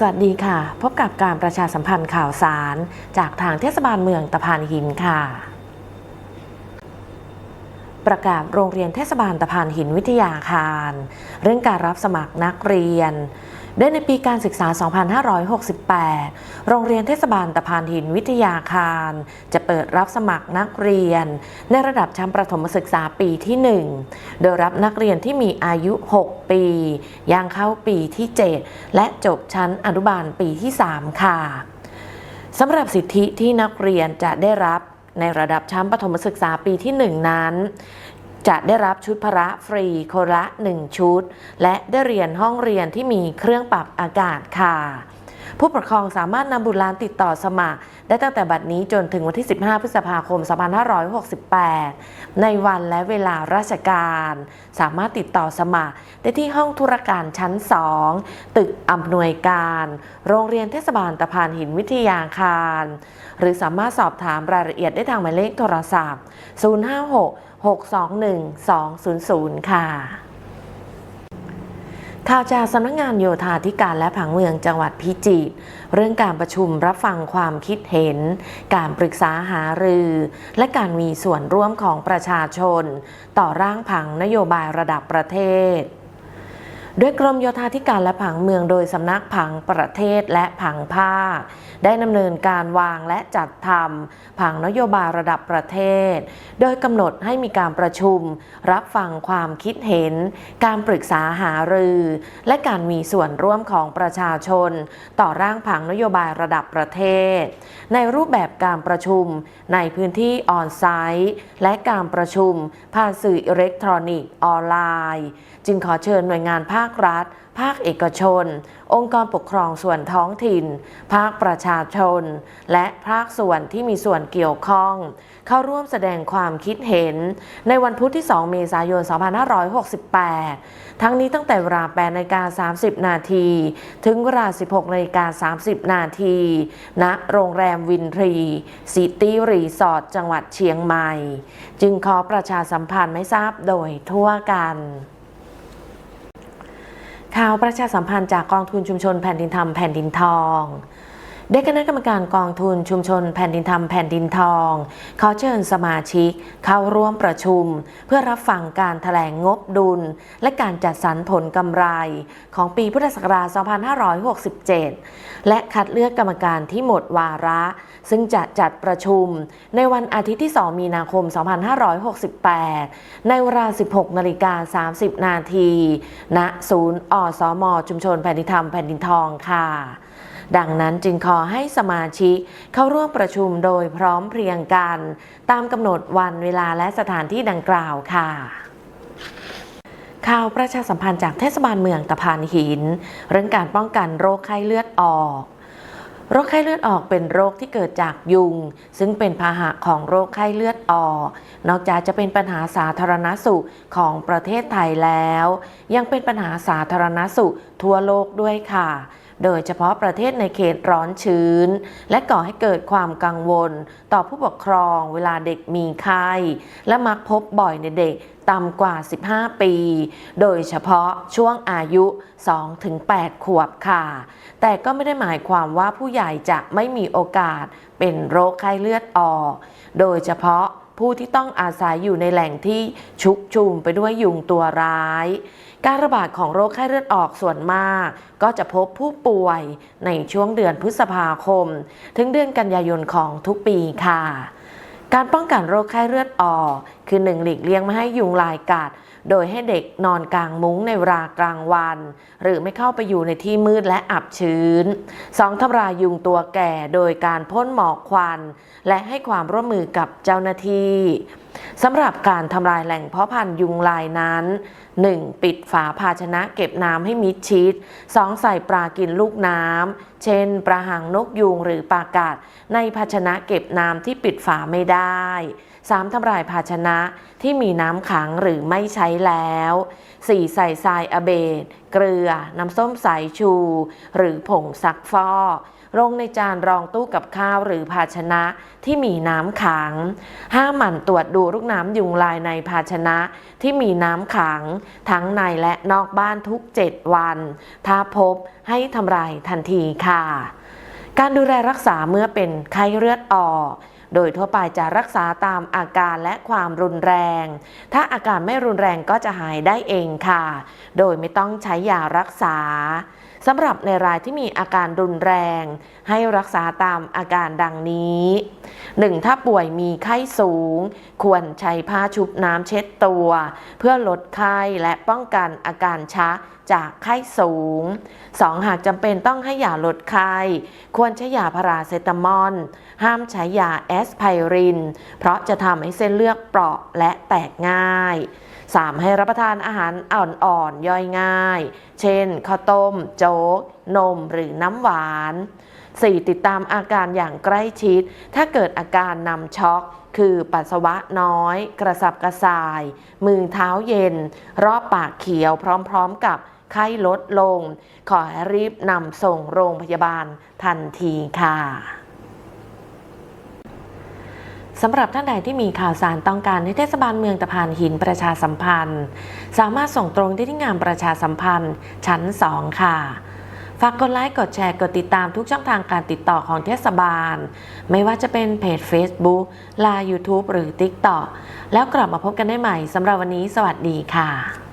สวัสดีค่ะ พบกับการประชาสัมพันธ์ข่าวสาร จากทางเทศบาลเมืองตะพานหินค่ะ ประกาศโรงเรียนเทศบาลตะพานหินวิทยาคาร เรื่องการรับสมัครนักเรียน โดยในปีการศึกษา 2568 โรงเรียนเทศบาลตะพานหินวิทยาคาร จะเปิดรับสมัครนักเรียน ในระดับชั้นประถมศึกษาปีที่ 1 โดยรับนักเรียนที่มีอายุ 6 ปีย่างเข้าปีที่ 7 และจบชั้นอนุบาลปีที่ 3 ค่ะสำหรับสิทธิที่นักเรียนจะได้รับในระดับชั้นประถมศึกษาปีที่ 1 นั้น จะได้รับชุดพระฟรีคนละ 1 ชุด และได้เรียนห้องเรียนที่มีเครื่องปรับอากาศค่ะ ผู้ปกครองสามารถนำบุตรหลานติดต่อสมัคร ได้ตั้งแต่บัดนี้จนถึงวันที่ 15 พฤษภาคม 2568 ในวันและเวลาราชการ สามารถติดต่อสมัคร ได้ที่ห้องธุรการชั้น 2 ตึกอำนวยการ โรงเรียนเทศบาลตะพานหินวิทยาคาร หรือสามารถสอบถามรายละเอียดได้ทางหมายเลขโทรศัพท์ 056 621 200 ค่ะ ข่าวจากสำนักงานโยธาธิการและผังเมืองจังหวัดพิจิตรเรื่องการประชุมรับฟังความคิดเห็น การปรึกษาหารือ และการมีส่วนร่วมของประชาชน ต่อร่างผังนโยบายระดับประเทศ โดยกรมโยธาธิการและผังเมืองโดยสำนักผังประเทศและผังภาค ได้ดำเนินการวางและจัดทำผังนโยบายระดับประเทศ โดยกำหนดให้มีการประชุม รับฟังความคิดเห็น การปรึกษาหารือ และการมีส่วนร่วมของประชาชน ต่อร่างผังนโยบายระดับประเทศ ในรูปแบบการประชุมในพื้นที่ออนไซต์และการประชุมผ่านสื่ออิเล็กทรอนิกส์ออนไลน์ จึงขอเชิญหน่วยงานภาคครัฐ ภาคเอกชน องค์กรปกครองส่วนท้องถิ่น ภาคประชาชน และภาคส่วนที่มีส่วนเกี่ยวข้อง เข้าร่วมแสดงความคิดเห็น ในวันพุธที่ 2 เมษายน 2568 ทั้งนี้ตั้งแต่เวลา8นาฬิกา30 นาที ถึงเวลา 16นาฬิกา30 นาทีณโรงแรมวินทรีซิตี้รีสอร์ทจังหวัดเชียงใหม่ จึงขอประชาสัมพันธ์ไม่ทราบโดยทั่วกัน ข่าวประชาสัมพันธ์จากกองทุนชุมชนแผ่นดินธรรมแผ่นดินทอง ได้คณะกรรมการกองทุนชุมชนแผ่นดินธรรมแผ่นดินทองขอเชิญสมาชิก เข้าร่วมประชุม เพื่อรับฟังการถแถลงงบดุล และการจัดสรรผลกำไร ของปีพุทธศักราช 2567 และคัดเลือกกรรมการที่หมดวาระ ซึ่งจะจัดประชุม ในวันอาทิตย์ที่ 2 มีนาคม 2568 ในเวลา 16นาฬิกา30 นาทีณศูนย์อสม ชุมชนแผ่นดินธรรมแผ่นดินทองค่ะ ดังนั้นจึงขอให้สมาชิกเข้าร่วมประชุมโดยพร้อมเพรียงกัน ตามกำหนดวันเวลาและสถานที่ดังกล่าวค่ะข่าวประชาสัมพันธ์จากเทศบาลเมืองตะพานหิน เรื่องการป้องกันโรคไข้เลือดออกโรคไข้เลือดออกเป็นโรคที่เกิดจากยุง ซึ่งเป็นพาหะของโรคไข้เลือดออก นอกจากจะเป็นปัญหาสาธารณสุขของประเทศไทยแล้ว ยังเป็นปัญหาสาธารณสุขทั่วโลกด้วยค่ะ โดยเฉพาะประเทศในเขตร้อนชื้น และก่อให้เกิดความกังวล ต่อผู้ปกครองเวลาเด็กมีไข้และมักพบบ่อยในเด็กต่ำกว่า 15 ปี โดยเฉพาะช่วงอายุ 2-8 ขวบค่ะ แต่ก็ไม่ได้หมายความว่าผู้ใหญ่จะไม่มีโอกาสเป็นโรคไข้เลือดออก โดยเฉพาะ ผู้ที่ต้องอาศัยอยู่ในแหล่งที่ชุกชุมไปด้วยยุงตัวร้าย การระบาดของโรคไข้เลือดออกส่วนมาก ก็จะพบผู้ป่วยในช่วงเดือนพฤษภาคม ถึงเดือนกันยายนของทุกปีค่ะ การป้องกันโรคไข้เลือดออก คือหนึ่งหลีกเลี่ยงไม่ให้ยุงลายกัด โดยให้เด็กนอนกลางมุ้งในเวลากลางวัน หรือไม่เข้าไปอยู่ในที่มืดและอับชื้น 2. ทำลายยุงตัวแก่โดยการพ่นหมอกควัน และให้ความร่วมมือกับเจ้าหน้าที่สำหรับการทำลายแหล่งเพาะพันธุ์ยุงลายนั้น 1. ปิดฝาภาชนะเก็บน้ำให้มิดชิด 2. ใส่ปลากินลูกน้ำ เช่น ปลาหางนกยูงหรือปลากัดในภาชนะเก็บน้ำที่ปิดฝาไม่ได้ 3. ทำลายภาชนะที่มีน้ำขังหรือไม่ใช้แล้ว 4. ใส่ทรายอเบดเกลือ น้ำส้มสายชู หรือผงซักฟอกลงในจานรองตู้กับข้าวหรือภาชนะที่มีน้ำขัง ห้ามหมั่นตรวจดูลูกน้ำยุงลายในภาชนะที่มีน้ำขัง ทั้งในและนอกบ้านทุก 7 วัน ถ้าพบให้ทำลายทันทีค่ะ การดูแลรักษาเมื่อเป็นไข้เลือดออก โดยทั่วไปจะรักษาตามอาการและความรุนแรง ถ้าอาการไม่รุนแรงก็จะหายได้เองค่ะ โดยไม่ต้องใช้ยารักษาสำหรับในรายที่มีอาการรุนแรง ให้รักษาตามอาการดังนี้ 1. ถ้าป่วยมีไข้สูง ควรใช้ผ้าชุบน้ำเช็ดตัว เพื่อลดไข้และป้องกันอาการชักจากไข้สูง 2. หากจำเป็นต้องให้ยาลดไข้ ควรใช้ยาพาราเซตามอล ห้ามใช้ยาแอสไพริน เพราะจะทำให้เส้นเลือดเปราะและแตกง่าย 3. ให้รับประทานอาหารอ่อนๆย่อยง่าย เช่นข้าวต้ม โจ๊ก นมหรือน้ำหวาน 4. ติดตามอาการอย่างใกล้ชิด ถ้าเกิดอาการนำช็อก คือปัสสาวะน้อย กระสับกระส่าย มือเท้าเย็น รอบปากเขียวพร้อมๆกับไข้ลดลง ขอให้รีบนำส่งโรงพยาบาลทันทีค่ะ สำหรับท่านใดที่มีข่าวสารต้องการให้เทศบาลเมืองตะพานหินประชาสัมพันธ์ สามารถส่งตรงได้ที่งานประชาสัมพันธ์ ชั้น 2 ค่ะ ฝากกดไลค์ กดแชร์ กดติดตามทุกช่องทางการติดต่อของเทศบาล ไม่ว่าจะเป็นเพจ Facebook ลา YouTube หรือ TikTok แล้วกลับมาพบกันได้ใหม่สำหรับวันนี้ สวัสดีค่ะ